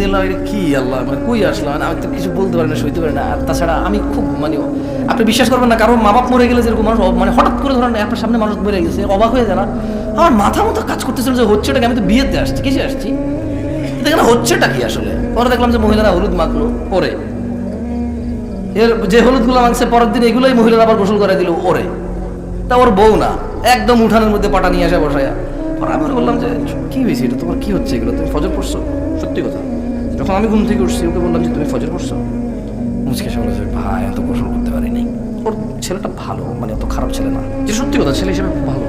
দিলাম এটা কি আল্লাহ মানে কই আসলাম মানে আমি তো কিছু বলতে পারি না, সইতে পারি না। আর তাছাড়া আমি খুব মানে আপনি বিশ্বাস করবেন না কারও মা বাপ মরে গেলে যেরকম মানুষ মানে হঠাৎ করে ধরেন আপনার সামনে মানুষ মরে গেছে, অবাক হয়ে যায় না আমার মাথা মতো কাজ করতেছিল যে হচ্ছেটা কি? আমি তো বিয়েতে আসছি, কিসে আসছি? হচ্ছেটা কি আসলে? পরে দেখলাম যে মহিলারা হলুদ মাখলো পরে এর যে মাংসে পরের দিন এগুলোই মহিলারা আবার গোসল করে দিল, ওরে। তা ওর বউ না, একদম উঠানের মধ্যে পাটা নিয়ে আসে বসায়া। আমি বললাম যে, কি হয়েছে? এটা তোমার কি হচ্ছে এগুলো? তুমি ফজর পড়ছো? সত্যি কথা। যখন আমি ঘুম থেকে উঠছি ওকে বললাম যে তুমি ফজর পড়ছো? মুচকে সে বলেছে ভাই এত গোসল করতে পারিনি। ওর ছেলেটা ভালো মানে অত খারাপ ছেলে না। যে সত্যি কথা ছেলে হিসেবে ভালো।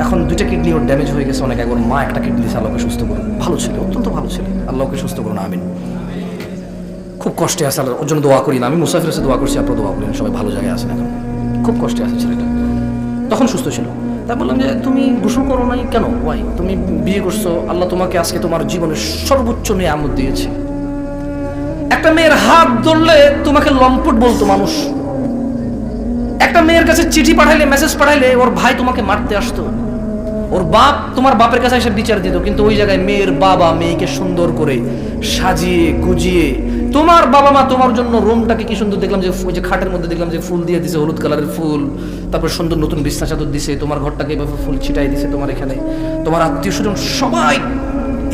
এখন দুইটা কিডনি ওর ড্যামেজ হয়ে গেছে অনেক একবার মা একটা কিডনি দিয়েছে আল্লাহকে সুস্থ করুন ভালো ছিল অত্যন্ত ভালো ছিল। আল্লাহকে সুস্থ করুন আমিন। খুব কষ্টে আছে আল্লাহ ওর জন্য দোয়া করি না। আমি মুসাফির এসে দোয়া করছি আপনার দোয়া করেন সবাই ভালো জায়গায় আছেন এখন। খুব কষ্টে আছে ছেলেটা। তখন সুস্থ ছিল। তাই বললাম যে তুমি গোসল করো নাই কেন? ওয়াই তুমি বিয়ে করছ, আল্লাহ তোমাকে আজকে তোমার জীবনের সর্বোচ্চ নিয়ামত দিয়েছে। একটা মেয়ের হাত ধরলে তোমাকে লম্পট বলতো মানুষ। একটা মেয়ের কাছে চিঠি পাঠাইলে মেসেজ পাঠাইলে ওর ভাই তোমাকে মারতে আসতো। ওর বাপ তোমার বাপের কাছে এসে বিচার দিত, কিন্তু ওই জায়গায় মেয়ের বাবা মেয়েকে সুন্দর করে সাজিয়ে, গুজিয়ে তোমার বাবা মা তোমার জন্য রুমটাকে কি সুন্দর দেখলাম যে, ওই যে খাটের মধ্যে দেখলাম যে ফুল দিয়ে দিছে, হলুদ কালারের ফুল। তারপর সুন্দর নতুন বিছনা চাদর দিছে, তোমার ঘরটাকে এভাবে ফুল ছিটাই দিছে তোমার এখানে। তোমার আত্মীয় স্বজন সবাই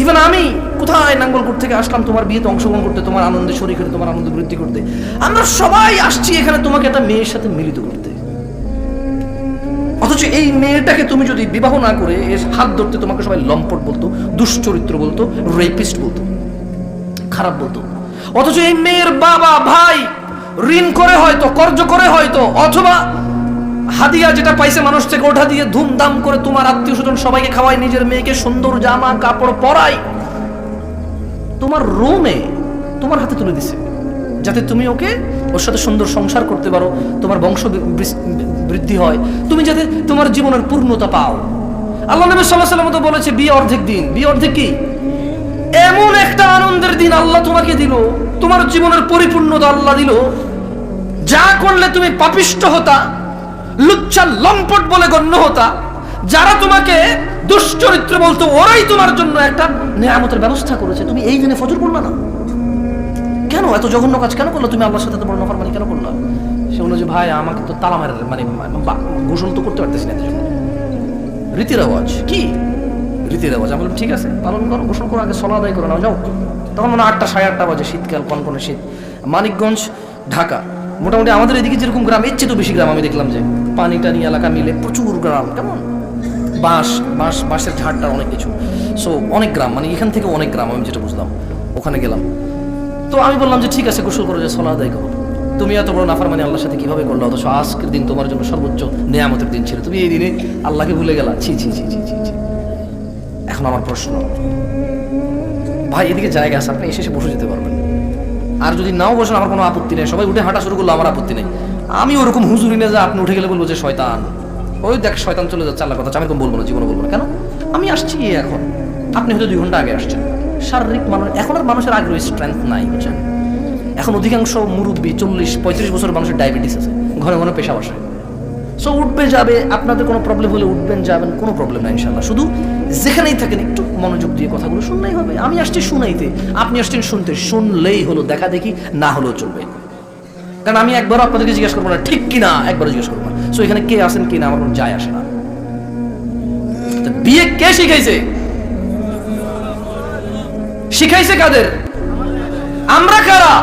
ইভেন আমি, কোথায় নাঙ্গলকোট থেকে আসলাম তোমার বিয়েতে অংশগ্রহণ করতে, তোমার আনন্দে শরীর করে তোমার আনন্দ বৃদ্ধি করতে। আমরা সবাই আসছি এখানে তোমাকে একটা মেয়ের সাথে মিলিত করতে। অথচ এই মেয়েটাকে তুমি যদি বিবাহ না করে, এর হাত ধরতে তোমাকে সবাই লম্পট বলতো, দুশ্চরিত্র বলতো রেপিস্ট বলতো, খারাপ বলতো। অথচ এই মেয়ের বাবা, ভাই, ঋণ করে হয়তো, কর্জ করে হয়তো, অথবা হাদিয়া যেটা পাইছে মানুষ থেকে, ওঠা দিয়ে ধুমধাম করে তোমার আত্মীয় স্বজন সবাইকে খাওয়ায়, নিজের মেয়েকে সুন্দর জামা, কাপড় পরায়। তোমার রুমে তোমার হাতে তুলে দিছে, যাতে তুমি ওকে ওর সাথে সুন্দর সংসার করতে পারো, তোমার বংশ বৃদ্ধি হয়। তুমি যাতে তোমার জীবনের পূর্ণতা পাও। আল্লাহ নবী সাল্লাহ সাল্লাম তো বলেছে, বিয়ে অর্ধেক দিন। বিয়ে অর্ধেক কি? এমন একটা আনন্দের দিন আল্লাহ তোমাকে দিল। তোমার জীবনের পরিপূর্ণতা আল্লাহ দিল। যা করলে তুমি পাপিষ্ট হতা, লুচ্ছা লম্পট বলে গণ্য হতা, যারা তোমাকে দুশ্চরিত্র বলতো, ওরাই তোমার জন্য একটা নিয়ামতের ব্যবস্থা করেছে। তুমি এই দিনে ফজর করলা না? কেন? এত জঘন্য কাজ কেন করল তুমি? আল্লাহর সাথে বড় নফরমানি কেন করল? সে বলল যে, ভাই, আমাকে তো তালা মারে মানে বা- গোসল তো করতে পারতেছি না রীতি রেওয়াজ কি? রীতি রেওয়াজ আমি বললাম, ঠিক আছে, পালন করো, গোসল করো, আগে সলা আদায় করো না যাও। তখন মনে আটটা সাড়ে আটটা বাজে শীতকাল, কনকনে শীত। মানিকগঞ্জ, ঢাকা। মোটামুটি আমাদের এদিকে যেরকম গ্রাম, এর চেয়ে তো বেশি গ্রাম আমি দেখলাম যে পানি টানি এলাকা মিলে প্রচুর গ্রাম, কেমন? বাঁশ বাঁশ, বাঁশের ঝাড়টা অনেক কিছু। সো অনেক গ্রাম মানে এখান থেকে অনেক গ্রাম, আমি যেটা বুঝলাম, ওখানে গেলাম। তো আমি বললাম যে, ঠিক আছে, গোসল করো, যে সলা আদায় করো। তুমি এত বড় নাফার মানে আল্লাহর সাথে কীভাবে করল? অথচ আজকের দিন তোমার জন্য সর্বোচ্চ নেয়ামতের দিন ছিল। তুমি এই দিনে আল্লাহকে ভুলে গেলা। ছি ছি ছি ছি ছি ছি। এখন আমার প্রশ্ন। ভাই, এদিকে জায়গা আছে, আপনি এসে এসে বসে যেতে পারবেন। আর যদি নাও বসেন, আমার কোনো আপত্তি নেই। সবাই উঠে হাঁটা শুরু করল, আমার আপত্তি নেই। আমি ওরকম হুজুরি না যে আপনি উঠে গেলে বলব যে শয়তান। ওই দেখ, শয়তান চলে যাচ্ছে আল্লাহ কথা আমি এরকম বলব না, জীবনে বলব না। কেন? আমি আসছি এখন। আপনি হয়তো দুই ঘণ্টা আগে আসছেন। শারীরিক মানুষ, এখন আর মানুষের আগ্রহ স্ট্রেংথ নাই, বুঝছেন? এখন অধিকাংশ মুরব্বী চল্লিশ, পঁয়ত্রিশ বছর মানুষের ডায়াবেটিস আছে। ঘন ঘন পেশা বসে সো উঠবে, যাবে, আপনাদের কোনো প্রবলেম হলে উঠবেন, যাবেন, কোনো প্রবলেম নাই ইনশাল্লাহ শুধু যেখানেই থাকেন, একটু মনোযোগ দিয়ে কথাগুলো শুনলেই হবে। আমি আসছি শুনাইতে। আপনি আসছেন শুনতে। শুনলেই হলো, দেখা দেখি, না হলেও চলবে। কারণ আমি একবার আপনাদেরকে জিজ্ঞেস করব না, ঠিক কি না? একবারও জিজ্ঞেস করব না। সো এখানে কে আসেন কি না, আমার কোনো যায় আসে না। বিয়ে কে শিখাইছে? শিখাইছে কাদের? আমরা কারা?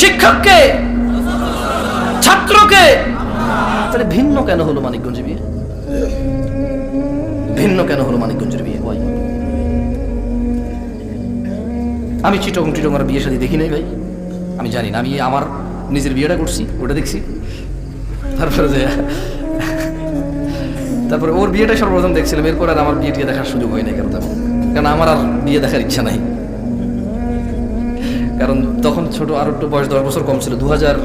শিক্ষককে, ছাত্রকে। তাহলে ভিন্ন কেন হলো মানিকগঞ্জ বিয়ে? ভিন্ন কেন হলো মানিকগঞ্জের বিয়ে? ভাই, আমি চিটং টিটং আর বিয়ে শাদী দেখি নাই ভাই। আমি জানি না, আমি আমার নিজের বিয়েটা করছি, ওটা দেখছি। তারপরে যে, তারপরে ওর বিয়েটা সর্বপ্রথম দেখছিলাম, এরপর আর আমার বিয়ে টিয়ে দেখার সুযোগ হয় না কেন তেমন? কারণ আমার আর বিয়ে দেখার ইচ্ছা নাই। কারণ তখন ছোট আরও একটু বয়স দশ বছর কম ছিল। দু হাজার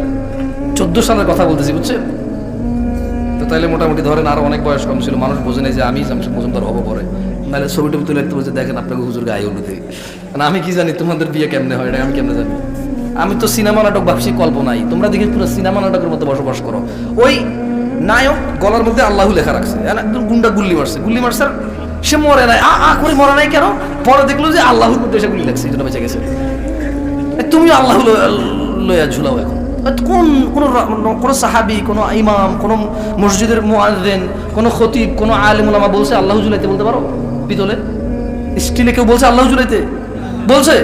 চোদ্দ সালের কথা বলতেছি বুঝছে তো তাইলে মোটামুটি ধরেন আরও অনেক বয়স কম ছিল। মানুষ বোঝে নাই যে আমি জামশেদ হব পরে। নাহলে ছবি টবি তুলে একটু বলছে, দেখেন আপনাকে হুজুর গায়ে উঠতে কারণ আমি কি জানি, তোমাদের বিয়ে কেমনে হয়, এটা আমি কেমনে জানি? আমি তো সিনেমা নাটক ভাবছি, কল্পনাই। তোমরা দেখি পুরো সিনেমা নাটকের মধ্যে বসবাস করো। ওই নায়ক গলার মধ্যে আল্লাহ লেখা রাখছে। একদম গুন্ডা গুল্লি মারছে। গুল্লি মারছে সে মরে নাই। আ করে মরে নাই কেন? পরে দেখল যে আল্লাহর মধ্যে এসে গুলি লাগছে, এই জন্য বেঁচে গেছে। তুমি আল্লাহ লইয়া ঝুলাও এখন। কোন কোন কোনো সাহাবি, কোনো ইমাম, কোনো মসজিদের মুআজ্জিন কোন খতিব, কোন আলেম ওলামা বলছে আল্লাহ ঝুলাইতে বলতে পারো? পিতলে? স্টিলে কেউ বলছে আল্লাহ ঝুলাইতে? বলছে?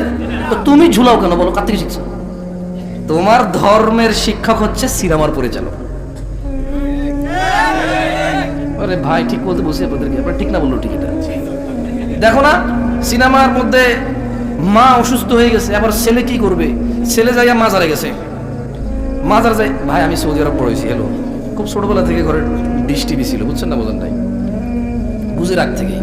তুমি ঝুলাও কেন বলো, কার থেকে শিখছো? তোমার ধর্মের শিক্ষক হচ্ছে সিনেমার পরিচালক। আরে ভাই, ঠিক বলতে বসে আপনাদেরকে ঠিক না বলল ঠিক এটা। দেখো না, সিনেমার মধ্যে মা অসুস্থ হয়ে গেছে, আবার ছেলে কি করবে? ছেলে যাইয়া মাজারে গেছে। মাজার যাই ভাই, আমি সৌদি আরব পড়েছি হ্যালো খুব ছোটবেলা থেকে ঘরে ডিশ টিভি ছিল, বুঝছেন না বোঝেন নাই? বুঝে রাখ থেকেই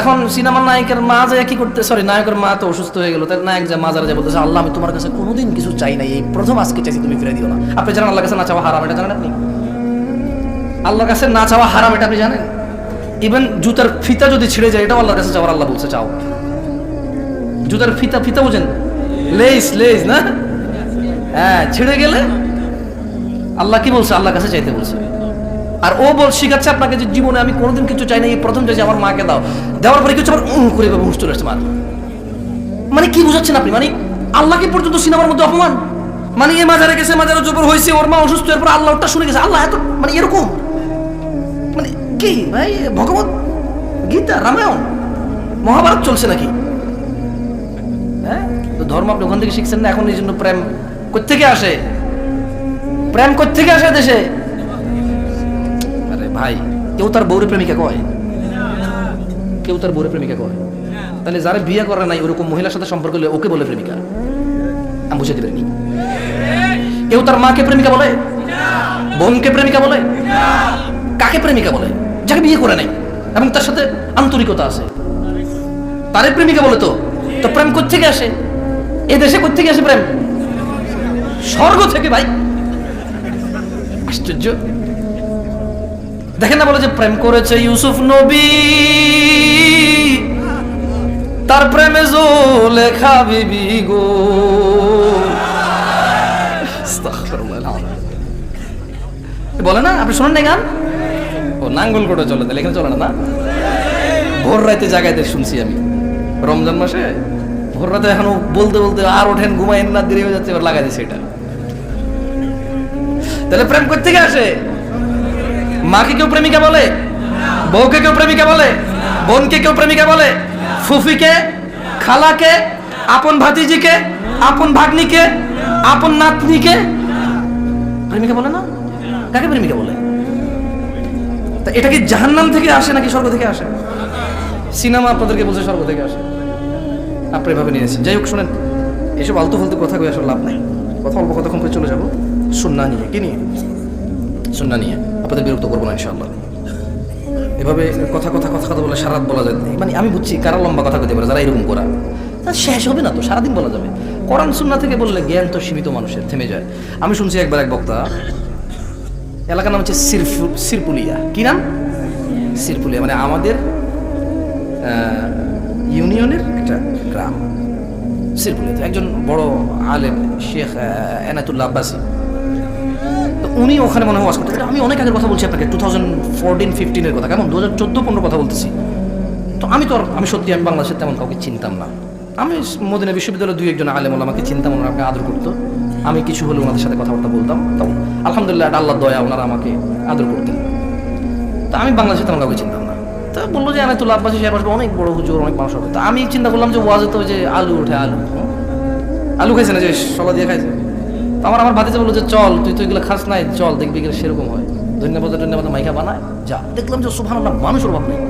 এখন সিনেমার নায়কের মা যায় কি করতে সরি নায়কের মা তো অসুস্থ হয়ে গেল, তার নায়ক যা মাজারে যায় বলতেছে, আল্লাহ, আমি তোমার কাছে কোনোদিন কিছু চাই নাই, এই প্রথম আজকে চাইছি তুমি ফিরে দিও না। আপনি জানেন আল্লাহ কাছে না চাওয়া হারাম, এটা জানেন আপনি? আল্লাহর কাছে না চাওয়া হারাম, এটা আপনি জানেন? ইভেন জুতার ফিতা যদি ছিঁড়ে যায়, এটাও আল্লাহর কাছে চাওয়ার আল্লাহ বলছে, চাও। জুতার ফিতা ফিতা বুঝেন? লেস লেস, না? হ্যাঁ ছিঁড়ে গেলে আল্লাহ কি বলছে? আল্লাহর কাছে চাইতে বলছে। আর ও বল শিখাচ্ছে আপনাকে যে জীবনে আমি কোনোদিন কিছু চাই না, এই প্রথম চাইছি আমার মাকে দাও। দেওয়ার পরে কিছু আমার উম করে হুঁশ চলে আসছে মার। মানে কি বুঝাচ্ছেন আপনি? মানে আল্লাহকে পর্যন্ত সিনেমার মধ্যে অপমান? মানে এ মাজারে গেছে, মাজারে জবর হয়েছে, ওর মা অসুস্থ, এরপর আল্লাহ ওটা শুনে গেছে। আল্লাহ এত মানে এরকম? মানে কি? ভাই, ভগবত গীতা, রামায়ণ, মহাভারত চলছে নাকি? ধর্ম আপনি ওখান থেকে শিখছেন না, এখন এই জন্য প্রেম কোথেকে আসে? প্রেম কোথেকে আসে দেশে? আরে ভাই, কেউ তার বৌরে প্রেমিকা কয়? কেউ তার বৌরে প্রেমিকা কয়? তাহলে যারা বিয়ে করে নাই, ওরকম মহিলার সাথে সম্পর্ক হলে ওকে বলে প্রেমিকা? আমি বুঝাতে পারিনি। কেউ তার মাকে প্রেমিকা বলে? বোনকে প্রেমিকা বলে? কাকে প্রেমিকা বলে? যাকে বিয়ে করে নাই, এবং তার সাথে আন্তরিকতা আছে। তারে প্রেমিকা বলে তো? তো প্রেম কোথেকে আসে? এ দেশে কোথেকে আসে প্রেম? স্বর্গ থেকে, ভাই। আশ্চর্য। দেখেন না বলে যে প্রেম করেছে ইউসুফ নবী। তার প্রেমে জো লেখা বিবি গো। বলে না, আপনি শোনেন না গান? ও, নাঙ্গল করে চলে, তাহলে এখানে চলে না না? ভোর রাতে জাগাইতে শুনছি আমি। রমজান মাসে ভোর রাতে এখনও বলতে বলতে আর ওঠেন ঘুমাইন না, দেরি হয়ে যাচ্ছে, এবার লাগাই দিছে এটা। তাহলে প্রেম থেকে আসে? মাকে কেউ প্রেমিকা বলে? বউকে কেউ প্রেমিকা বলে? বোনকে কেউ প্রেমিকা বলে? ফুফিকে? খালাকে? আপন ভাতিজিকে? আপন ভাগ্নিকে? আপন নাতনিকে? প্রেমিকা বলে না? কাকে প্রেমিকা বলে? তা এটা কি জাহান্নাম থেকে আসে নাকি স্বর্গ থেকে আসে? সিনেমা আপনাদেরকে বলছে স্বর্গ থেকে আসে। আপনি এভাবে নিয়েছেন যাই হোক, শোনেন, এসব আলতু ফালতু কথা কয়ে আসলে লাভ নাই। কথা অল্প কতক্ষণ করে চলে যাব? সুন্না নিয়ে। কি নিয়ে? সুন্না নিয়ে। আপনাদের বিরক্ত করব না, ইনশাআল্লাহ। এভাবে কথা কথা কথা কথা বলে সারা রাত বলা যায় মানে আমি বুঝছি কারা লম্বা কথা কইতে পারে, যারা এরকম করা। তা শেষ হবে না তো, সারাদিন বলা যাবে। কোরআন, সুন্না থেকে বললে জ্ঞান তো সীমিত মানুষের, থেমে যায়। আমি শুনছি একবার এক বক্তা, এলাকার নাম হচ্ছে সিরফু, সিরপুলিয়া। কি নাম? সিরপুলিয়া। মানে আমাদের ইউনিয়নের একটা গ্রাম। সিরপুলিয়াতে একজন বড় আলেম শেখ আহ, এনাতুল্লাহ আব্বাসী। উনি ওখানে মনে হয় করতে আমি অনেক আগের কথা বলছি আপনাকে টু থাউজেন্ড ফোরটিন ফিফটিনের কথা। কেমন? দু হাজার চোদ্দ পনেরো কথা বলতেছি। তো আমি তো আমি সত্যি আমি বাংলাদেশের তেমন কাউকে চিনতাম না। আমি মদিনা বিশ্ববিদ্যালয়ে দুই একজন আলেম আমাকে চিন্তাম ওনারা আমাকে আদর করতো। আমি কিছু হলে ওনাদের সাথে কথাবার্তা বলতাম। তো আলহামদুলিল্লাহ আল্লাহ দয়া ওনারা আমাকে আদর করতেন। তা আমি বাংলাদেশে তেমন কাউকে চিনতাম না। তা বলল যে আনাতুল্লাহ আব্বাসী সাহেব আসবে, অনেক বড় হুজুর, অনেক মানুষ হবে। তা আমি চিন্তা করলাম যে, ওয়াজে তো যে আলু ওঠে, আলু। আলু খাইছে না, যে সলা দিয়ে খাইছে। তো আমার আমার ভাতিজা বলল যে, চল, তুই তো এগুলো খাস নাই, চল, দেখবি এগুলো সেরকম হয়। ধন্যবাদ ধন্যবাদ মাইকা বানায়, যা। দেখলাম যে সুভান মানুষের অভাব নেই।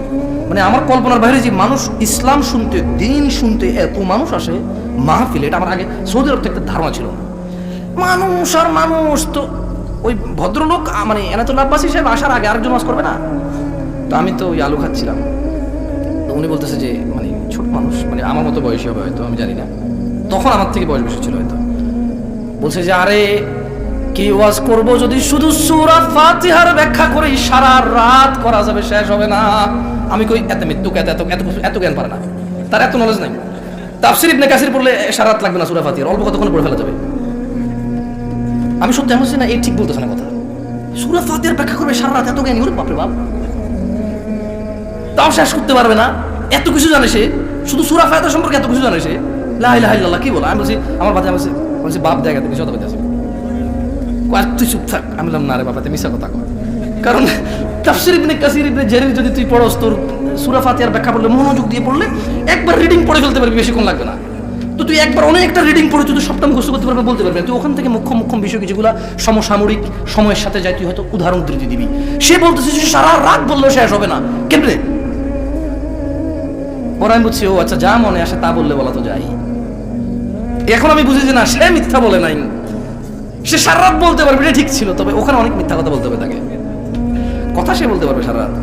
মানে আমার কল্পনার বাইরে যে, মানুষ ইসলাম শুনতে, দিন শুনতে এত মানুষ আসে, মাহফিল, এটা আমার আগে সৌদি আরব থেকে ধারণা ছিল। মানুষ আর মানুষ তো, ওই ভদ্রলোক মানে এনাতুল্লাহ আব্বাসী সাহেব আসার আগে আরেকজন মাস করবে না? তো আমি তো ওই আলু খাচ্ছিলাম। তো উনি বলতেছে যে মানে ছোট মানুষ মানে আমার মতো বয়সী হবে হয়তো, আমি জানি না। তখন আমার থেকে বয়স বেশি ছিল হয়তো। বলছে যে, আরে, কি ওয়াজ করব যদি শুধু সূরা ফাতিহার ব্যাখ্যা করে সারা রাত করা যাবে, শেষ হবে না। আমি কই, এত মৃত্যু এত এত এত এত জ্ঞান পারে না। তার এত নলেজ নাই। তাফসির ইবনে কাসির পড়লে সারা রাত লাগবে না সূরা ফাতিহার, অল্প কতক্ষণ পড়ে ফেলা যাবে। আমি সত্যি আমি না, এই ঠিক বলতেছে না কথা। সূরা ফাতিহার ব্যাখ্যা করবে সারা রাত, এত জ্ঞানী, ওরে বাপরে বাপ। তাও শেষ করতে পারবে না। এত কিছু জানে সে? শুধু সুরা ফায়দা সম্পর্কে এত কিছু জানে সে? লাহ কি বলো? আমি বলছি, আমার বাচ্চা বলছি বলছি, বাপ দেখা তুমি শত আছে আর চুপ থাক। আমি বললাম, না রে বাবা তুই মিশা কথা কর। কারণ তাফসির ইবনে কাসির, ইবনে জেরির যদি তুই পড়স, তোর সূরা ফাতিহার ব্যাখ্যা পড়লে, মনোযোগ দিয়ে পড়লে, একবার রিডিং পড়ে ফেলতে পারবি, বেশিক্ষণ লাগবে না। তো তুই একবার অনেকটা রিডিং পড়ে, তুই সবটা মুখস্থ করতে পারবে, বলতে পারবে। তুই ওখান থেকে মুখ্য মুখ্য বিষয় যেগুলো সমসাময়িক সময়ের সাথে যায়, তুই হয়তো উদাহরণ ধৃতি দিবি। সে বলতেছে সারা রাত বললেও শেষ হবে না। কেমনে? পরে আমি বুঝছি, ও আচ্ছা যা মনে আসে তা বললে বলা তো যাই এখন আমি বুঝি যে না, সে মিথ্যা বলে নাই। সে সারা রাত বলতে পারবে, এটা ঠিক ছিল, তবে ওখানে অনেক মিথ্যা কথা বলতে হবে তাকে। কথা সে বলতে পারবে সারা রাত